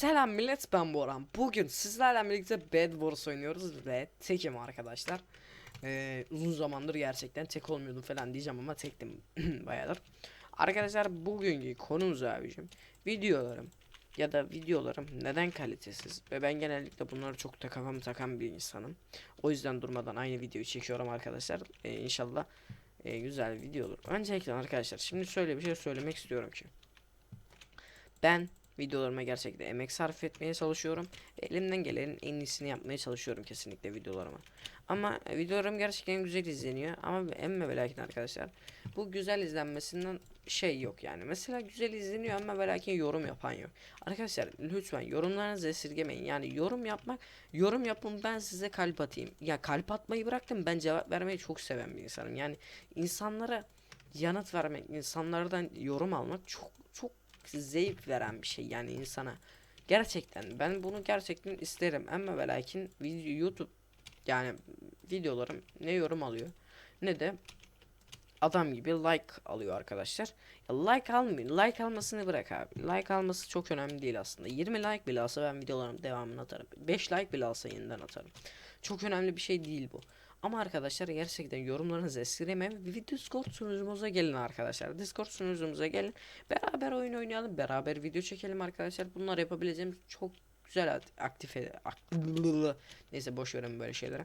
Selam millet ben Boran. Bugün sizlerle birlikte Bed Wars oynuyoruz ve tekim arkadaşlar. Ee, uzun zamandır gerçekten tek olmuyordum falan diyeceğim ama tektim bayağıdır. Arkadaşlar bugünkü konumuz abicim videolarım ya da videolarım neden kalitesiz ve ben genellikle bunları çok da kafamı takan bir insanım. O yüzden durmadan aynı videoyu çekiyorum arkadaşlar. Ee, inşallah e, güzel video olur. Öncelikle arkadaşlar şimdi şöyle bir şey söylemek istiyorum ki. Ben videolarıma gerçekten emek sarf etmeye çalışıyorum. Elimden gelenin en iyisini yapmaya çalışıyorum kesinlikle videolarıma. Ama e, videolarım gerçekten güzel izleniyor. Ama emme ve lakin arkadaşlar bu güzel izlenmesinden şey yok yani. Mesela güzel izleniyor ama ve lakin yorum yapan yok. Arkadaşlar lütfen yorumlarınızı esirgemeyin. Yani yorum yapmak, yorum yapın ben size kalp atayım. Ya kalp atmayı bıraktım ben cevap vermeyi çok seven bir insanım. Yani insanlara yanıt vermek, insanlardan yorum almak çok çok zevk veren bir şey yani insana. Gerçekten ben bunu gerçekten isterim ama ve lakin video YouTube yani videolarım ne yorum alıyor ne de adam gibi like alıyor arkadaşlar. Ya like almıyor. Like almasını bırak abi. Like alması çok önemli değil aslında. 20 like bile alsa ben videolarım devamını atarım. 5 like bile alsa yeniden atarım. Çok önemli bir şey değil bu. Ama arkadaşlar gerçekten yorumlarınızı esirgemeyin. Bir Discord sunucumuza gelin arkadaşlar. Discord sunucumuza gelin. Beraber oyun oynayalım. Beraber video çekelim arkadaşlar. Bunlar yapabileceğimiz çok güzel at- aktife ak- neyse boş verin böyle şeylere.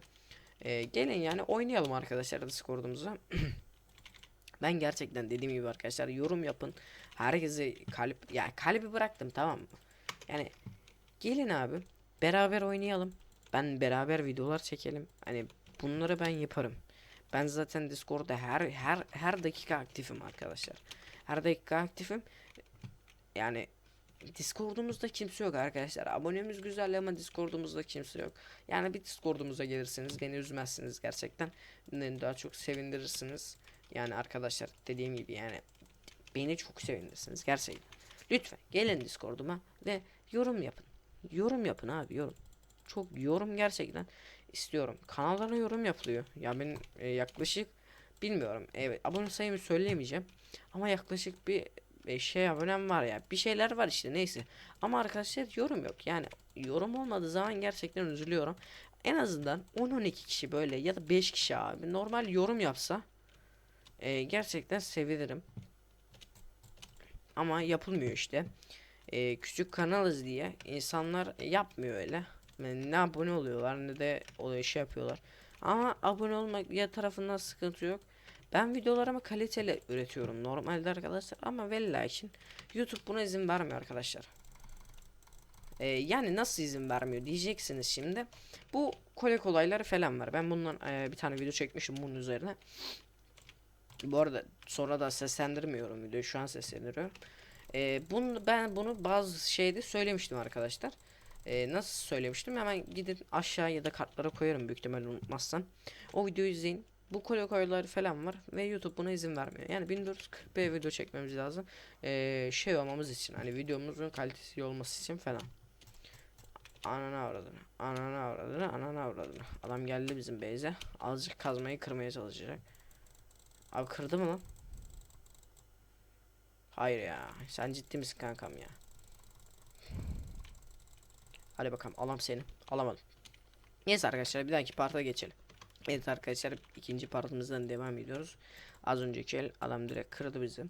Ee, gelin yani oynayalım arkadaşlar Discord'umuza. ben gerçekten dediğim gibi arkadaşlar yorum yapın. Herkese kalp ya kalbi bıraktım tamam mı? Yani gelin abi beraber oynayalım. Ben beraber videolar çekelim. Hani bunları ben yaparım. Ben zaten Discord'da her her her dakika aktifim arkadaşlar. Her dakika aktifim. Yani Discord'umuzda kimse yok arkadaşlar. Abonemiz güzel ama Discord'umuzda kimse yok. Yani bir Discord'umuza gelirseniz beni üzmezsiniz gerçekten. Daha çok sevindirirsiniz. Yani arkadaşlar dediğim gibi yani beni çok sevindirirsiniz gerçekten. Lütfen gelin Discord'uma ve yorum yapın. Yorum yapın abi yorum. Çok yorum gerçekten istiyorum. Kanallara yorum yapılıyor. Ya ben e, yaklaşık bilmiyorum. Evet abone sayımı söyleyemeyeceğim. Ama yaklaşık bir e, şey abonem var ya. Bir şeyler var işte neyse. Ama arkadaşlar yorum yok. Yani yorum olmadığı zaman gerçekten üzülüyorum. En azından 10-12 kişi böyle ya da 5 kişi abi normal yorum yapsa e, gerçekten sevinirim. Ama yapılmıyor işte. E, küçük kanalız diye insanlar yapmıyor öyle. Ne abone oluyorlar ne de o şey yapıyorlar. Ama abone olmak ya tarafından sıkıntı yok. Ben videolarımı kaliteli üretiyorum normalde arkadaşlar ama vellahi YouTube buna izin vermiyor arkadaşlar. Ee, yani nasıl izin vermiyor diyeceksiniz şimdi. Bu kolek olayları falan var. Ben bundan e, bir tane video çekmişim bunun üzerine. Bu arada sonra da seslendirmiyorum videoyu şu an seslendiriyorum. Ee, bunu ben bunu bazı şeyde söylemiştim arkadaşlar. Ee, nasıl söylemiştim hemen gidin aşağı ya da kartlara koyarım büyük ihtimalle unutmazsam. O videoyu izleyin. Bu koyuları falan var ve YouTube buna izin vermiyor. Yani 1440p video çekmemiz lazım. Ee, şey olmamız için hani videomuzun kalitesi olması için falan. Ananı avradını, ananı avradını, ananı avradını. Adam geldi bizim base'e. Azıcık kazmayı kırmaya çalışacak. Abi kırdı mı lan? Hayır ya. Sen ciddi misin kankam ya? Hadi bakalım alam seni. Alamadım. Neyse arkadaşlar bir dahaki parta geçelim. Evet arkadaşlar ikinci partımızdan devam ediyoruz. Az önceki el adam direkt kırdı bizi.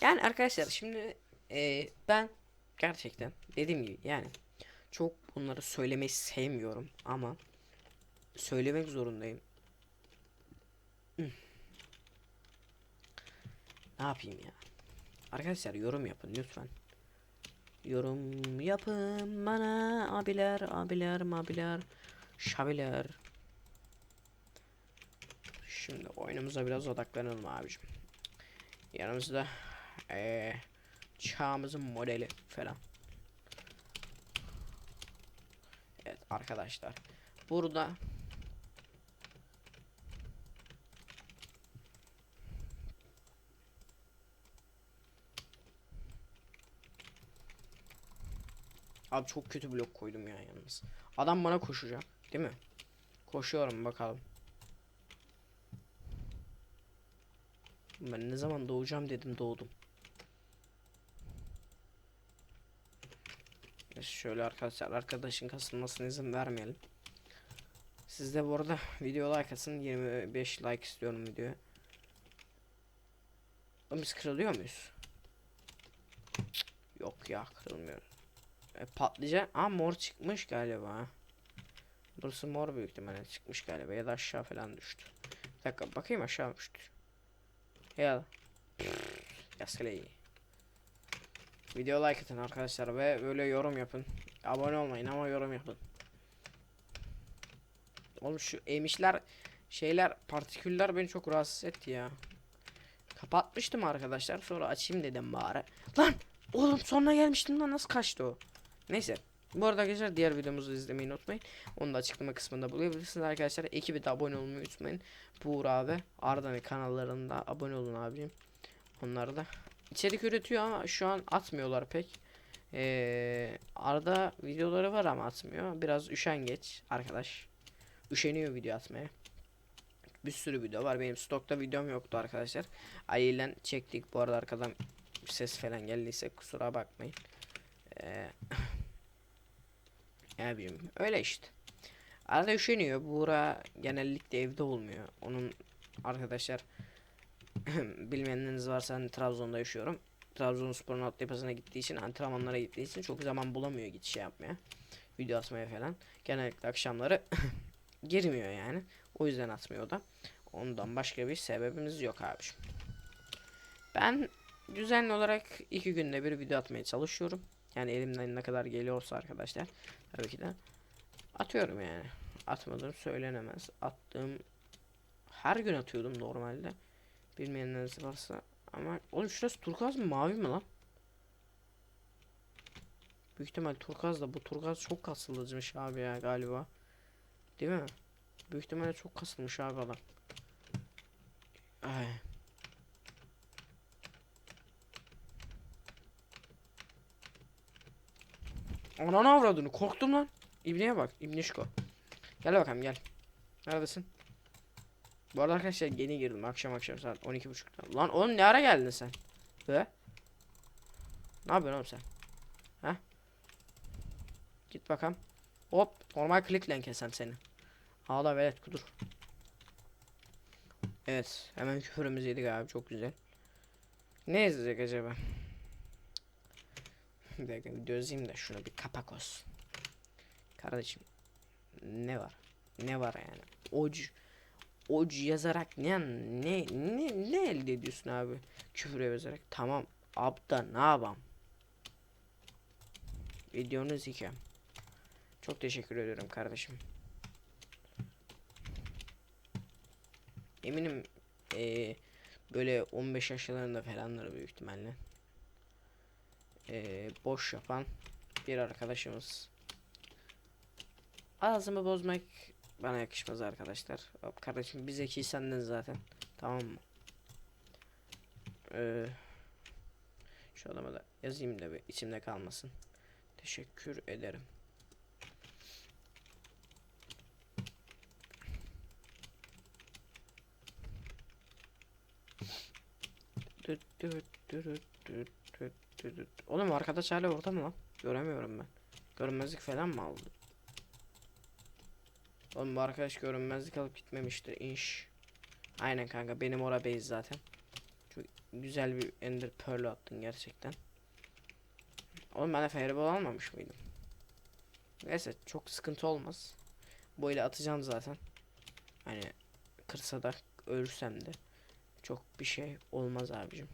Yani arkadaşlar şimdi e, ben gerçekten dediğim gibi yani çok bunları söylemeyi sevmiyorum ama söylemek zorundayım. Üh. Ne yapayım ya? Arkadaşlar yorum yapın lütfen. Yorum yapın bana abiler abiler mabiler şabiler. Şimdi oyunumuza biraz odaklanalım abicim. Yanımızda ee, çağımızın modeli falan. Evet arkadaşlar. Burada Abi çok kötü blok koydum ya yalnız. Adam bana koşacak, değil mi? Koşuyorum bakalım. Ben ne zaman doğacağım dedim doğdum. Şöyle arkadaşlar arkadaşın kasılmasına izin vermeyelim. Siz de bu arada video like atın 25 like istiyorum videoya. Biz kırılıyor muyuz? Yok ya kırılmıyor. E, patlayacak. Aa mor çıkmış galiba. Burası mor büyük ihtimalle çıkmış galiba ya da aşağı falan düştü. Bir dakika bakayım aşağı düştü. Ya. Yaskaleyi. Video like atın arkadaşlar ve böyle yorum yapın. Abone olmayın ama yorum yapın. Oğlum şu emişler şeyler partiküller beni çok rahatsız etti ya. Kapatmıştım arkadaşlar sonra açayım dedim bari. Lan oğlum sonuna gelmiştim lan nasıl kaçtı o? Neyse. Bu arada arkadaşlar diğer videomuzu izlemeyi unutmayın. Onu da açıklama kısmında bulabilirsiniz arkadaşlar. Ekibi de abone olmayı unutmayın. Buğra ve Arda'nın kanallarında abone olun abim. Onları da içerik üretiyor ama şu an atmıyorlar pek. Ee, Arda videoları var ama atmıyor. Biraz üşengeç arkadaş. Üşeniyor video atmaya. Bir sürü video var. Benim stokta videom yoktu arkadaşlar. Ali ile çektik. Bu arada arkadan ses falan geldiyse kusura bakmayın. Ee, ne bileyim öyle işte. Arada üşeniyor. Buğra genellikle evde olmuyor. Onun arkadaşlar bilmeyenleriniz varsa hani Trabzon'da yaşıyorum. Trabzonspor'un altyapısına gittiği için antrenmanlara gittiği için çok zaman bulamıyor git şey yapmaya. Video atmaya falan. Genellikle akşamları girmiyor yani. O yüzden atmıyor da. Ondan başka bir sebebimiz yok abiciğim. Ben düzenli olarak iki günde bir video atmaya çalışıyorum. Yani elimden ne kadar geliyorsa arkadaşlar. Tabii ki de. Atıyorum yani. Atmadığım söylenemez. Attığım her gün atıyordum normalde. Bilmeyenleriniz varsa ama oğlum şurası turkuaz mı mavi mi lan? Büyük ihtimal turkuaz da bu turkuaz çok kasılıcımış abi ya galiba. Değil mi? Büyük ihtimalle çok kasılmış abi adam. Ay. Ananı avradını korktum lan. İbneye bak İbneşko. Gel bakalım gel. Neredesin? Bu arada arkadaşlar yeni girdim akşam akşam saat 12.30'da. Lan oğlum ne ara geldin sen? Be? Ne yapıyorsun oğlum sen? Ha? Git bakalım. Hop normal klikle kesem seni. Ağla velet kudur. Evet hemen küfürümüzü yedik abi çok güzel. Ne izleyecek acaba? Bir dakika de şuna bir kapak olsun. Kardeşim ne var? Ne var yani? Oc oc yazarak ne ne ne ne elde ediyorsun abi? Küfür yazarak. Tamam. Abda ne yapam? Videonu zikem. Çok teşekkür ederim kardeşim. Eminim eee, böyle 15 yaşlarında falanları büyük ihtimalle. Eee, boş yapan bir arkadaşımız. Ağzımı bozmak bana yakışmaz arkadaşlar. Kardeşim bir zeki senden zaten. Tamam mı? Ee, şu adama da yazayım da bir içimde kalmasın. Teşekkür ederim. Düt düt düt düt. Oğlum arkadaş hala orada mı lan? Göremiyorum ben. Görünmezlik falan mı aldı? Oğlum bu arkadaş görünmezlik alıp gitmemiştir inş. Aynen kanka benim ora base zaten. Çok güzel bir ender pearl attın gerçekten. Oğlum ben de fireball almamış mıydım? Neyse çok sıkıntı olmaz. Bu ile atacağım zaten. Hani kırsa da ölürsem de çok bir şey olmaz abicim.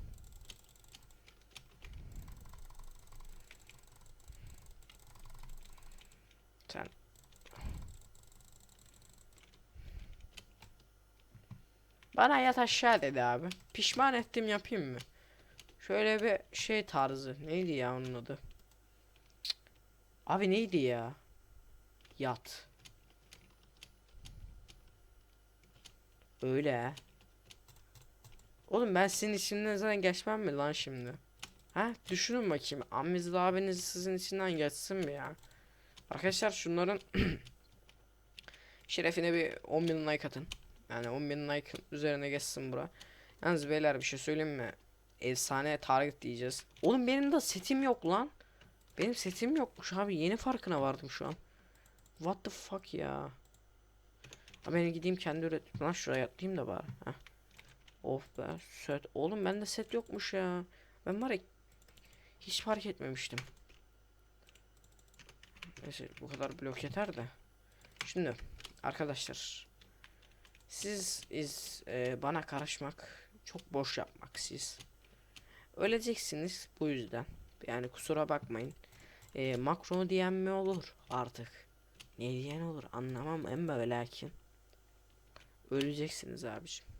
Sen Bana yat aşağı dedi abi. Pişman ettim yapayım mı? Şöyle bir şey tarzı. Neydi ya onun adı? Abi neydi ya? Yat. Öyle. Oğlum ben sizin içinden zaten geçmem mi lan şimdi? Ha düşünün bakayım. Amizli abiniz sizin içinden geçsin mi ya? Arkadaşlar şunların şerefine bir 10 bin like atın. Yani 10 bin like üzerine geçsin bura. Yalnız beyler bir şey söyleyeyim mi? Efsane target diyeceğiz. Oğlum benim de setim yok lan. Benim setim yokmuş abi. Yeni farkına vardım şu an. What the fuck ya. Ha ben gideyim kendi üret. Lan şuraya atlayayım da bari. Heh. Of be. Set. Oğlum bende set yokmuş ya. Ben var ya hiç fark etmemiştim. Neyse bu kadar blok yeter de. Şimdi arkadaşlar siz iz e, bana karışmak çok boş yapmak siz. Öleceksiniz bu yüzden. Yani kusura bakmayın. E, makro diyen mi olur artık? Ne diyen olur anlamam ama ve lakin. Öleceksiniz abiciğim.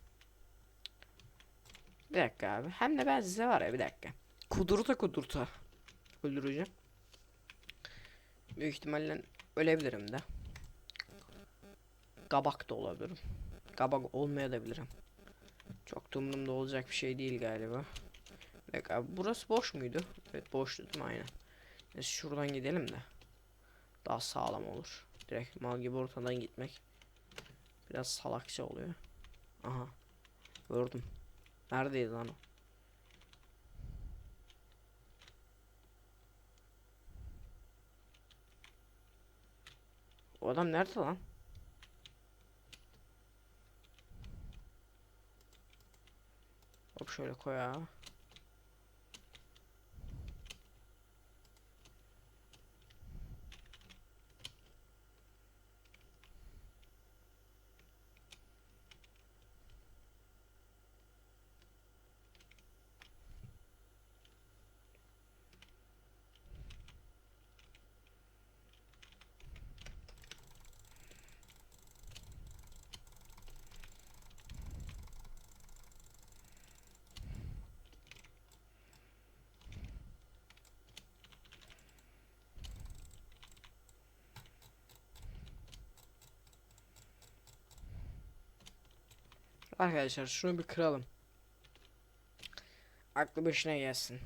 Bir dakika abi. Hem de ben size var ya bir dakika. Kudurta kudurta. Öldüreceğim. Büyük ihtimalle ölebilirim de. Kabak da olabilirim. Kabak olmayabilirim. Çok da olacak bir şey değil galiba. Abi burası boş muydu? Evet boştu değil mi aynen. Neyse şuradan gidelim de. Daha sağlam olur. Direkt mal gibi ortadan gitmek. Biraz salakça oluyor. Aha. Gördüm. Neredeydi lan o? O adam nerede lan? Hop şöyle koy Arkadaşlar şunu bir kıralım. Aklı başına gelsin.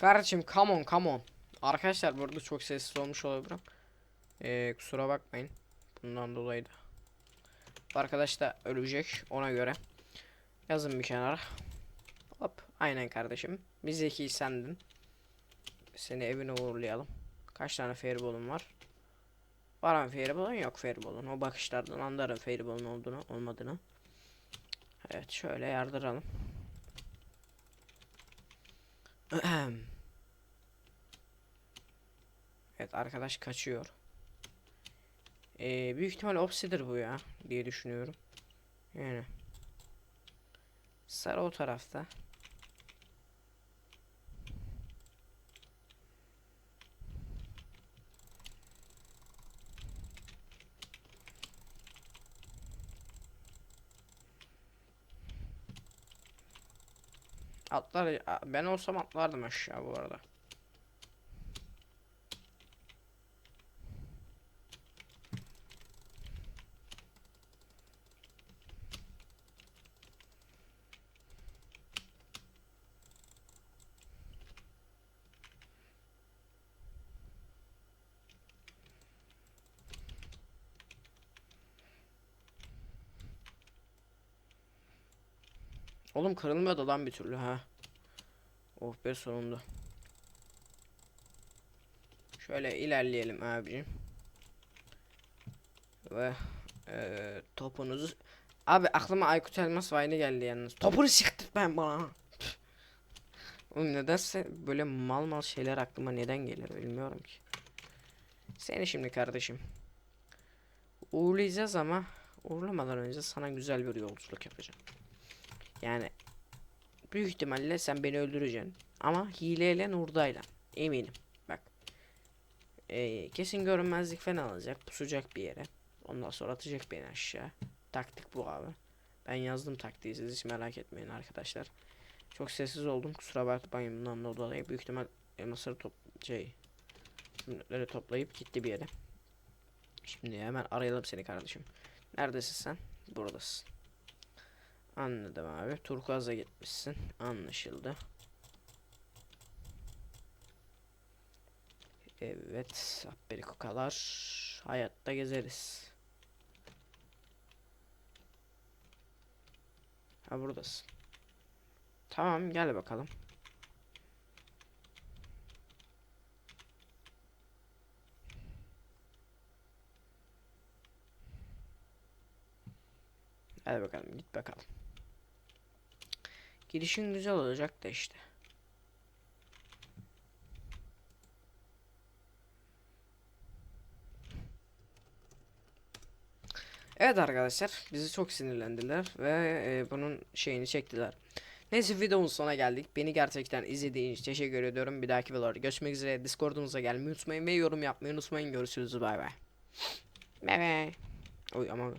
Kardeşim come on come on. Arkadaşlar burada çok sessiz olmuş olabilirim. Ee, kusura bakmayın. Bundan dolayı da. Arkadaş da ölecek ona göre. Yazın bir kenara. Hop aynen kardeşim. Bir zeki sendin. Seni evine uğurlayalım. Kaç tane feribolun var? Var mı feribolun? Yok feribolun. O bakışlardan anlarım feribolun olduğunu olmadığını. Evet şöyle yardıralım. Evet arkadaş kaçıyor. Ee, büyük ihtimal Opsi'dir bu ya diye düşünüyorum. Yani. Sarı o tarafta. Atlar ben olsam atlardım aşağı bu arada. Oğlum kırılmıyor da lan bir türlü ha. Oh be sonunda. Şöyle ilerleyelim abicim. Ve e, topunuzu Abi aklıma Aykut Elmas Vayne geldi yalnız. Topunu siktir ben bana. Oğlum nedense böyle mal mal şeyler aklıma neden gelir bilmiyorum ki. Seni şimdi kardeşim. Uğurlayacağız ama uğurlamadan önce sana güzel bir yolculuk yapacağım. Yani büyük ihtimalle sen beni öldüreceksin. Ama hileyle nurdayla. Eminim. Bak. Ee, kesin görünmezlik falan alacak. Pusacak bir yere. Ondan sonra atacak beni aşağı. Taktik bu abi. Ben yazdım taktiği siz hiç merak etmeyin arkadaşlar. Çok sessiz oldum. Kusura bakmayın bundan dolayı. Büyük ihtimal elmasları top şey zümrütleri toplayıp gitti bir yere. Şimdi hemen arayalım seni kardeşim. Neredesin sen? Buradasın. Anladım abi. Turkuaz'a gitmişsin. Anlaşıldı. Evet. Aperikokalar. Hayatta gezeriz. Ha buradasın. Tamam gel bakalım. Hadi bakalım git bakalım. Girişin güzel olacak da işte. Evet arkadaşlar bizi çok sinirlendiler ve e, bunun şeyini çektiler. Neyse videonun sonuna geldik. Beni gerçekten izlediğiniz için teşekkür ediyorum. Bir dahaki videolarda görüşmek üzere. Discord'umuza gelmeyi unutmayın ve yorum yapmayı unutmayın. Görüşürüz bay bay. Bay bay. Oy aman